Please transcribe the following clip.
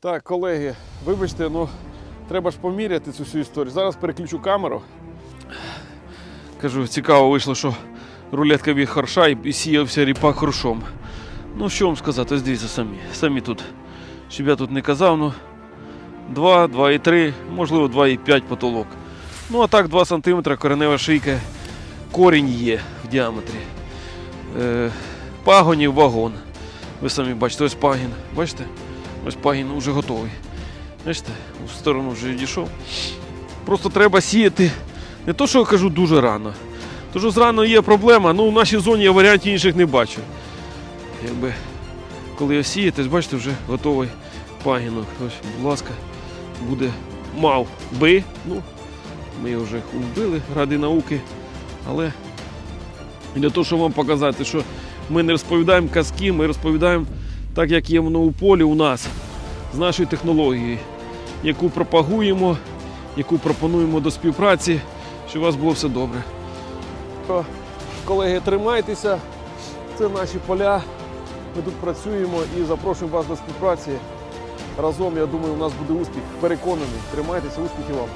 Так, колеги, вибачте, ну треба ж поміряти цю всю історію. Зараз переключу камеру. Кажу, цікаво вийшло, що рулетка від харша і сіявся ріпак хрущом. Ну, що вам сказати, ось самі. Самі тут. Щоб я тут не казав, ну 2, 2,3, можливо 2,5 потолок. Ну, а так 2 см коренева шийка, корінь є в діаметрі. Е, пагонів вагон. Ви самі бачите, ось пагін. Бачите? Ось пагін вже готовий. Бачите, в сторону вже дійшов. Просто треба сіяти. Не то, що я кажу дуже рано. То що зрано є проблема, ну в нашій зоні я варіантів інших не бачу. Якби коли осієтесь, бачите, вже готовий пагінок. Ось, будь ласка, буде мав би. Ну, ми його вже вбили ради науки. Але для того, щоб вам показати, що ми не розповідаємо казки, ми розповідаємо так, як є воно у полі у нас, з нашою технологією, яку пропагуємо, яку пропонуємо до співпраці, щоб у вас було все добре. Колеги, тримайтеся, це наші поля. Ми тут працюємо і запрошуємо вас до співпраці. Разом, я думаю, у нас буде успіх. Переконаний. Тримайтеся, успіхів вам.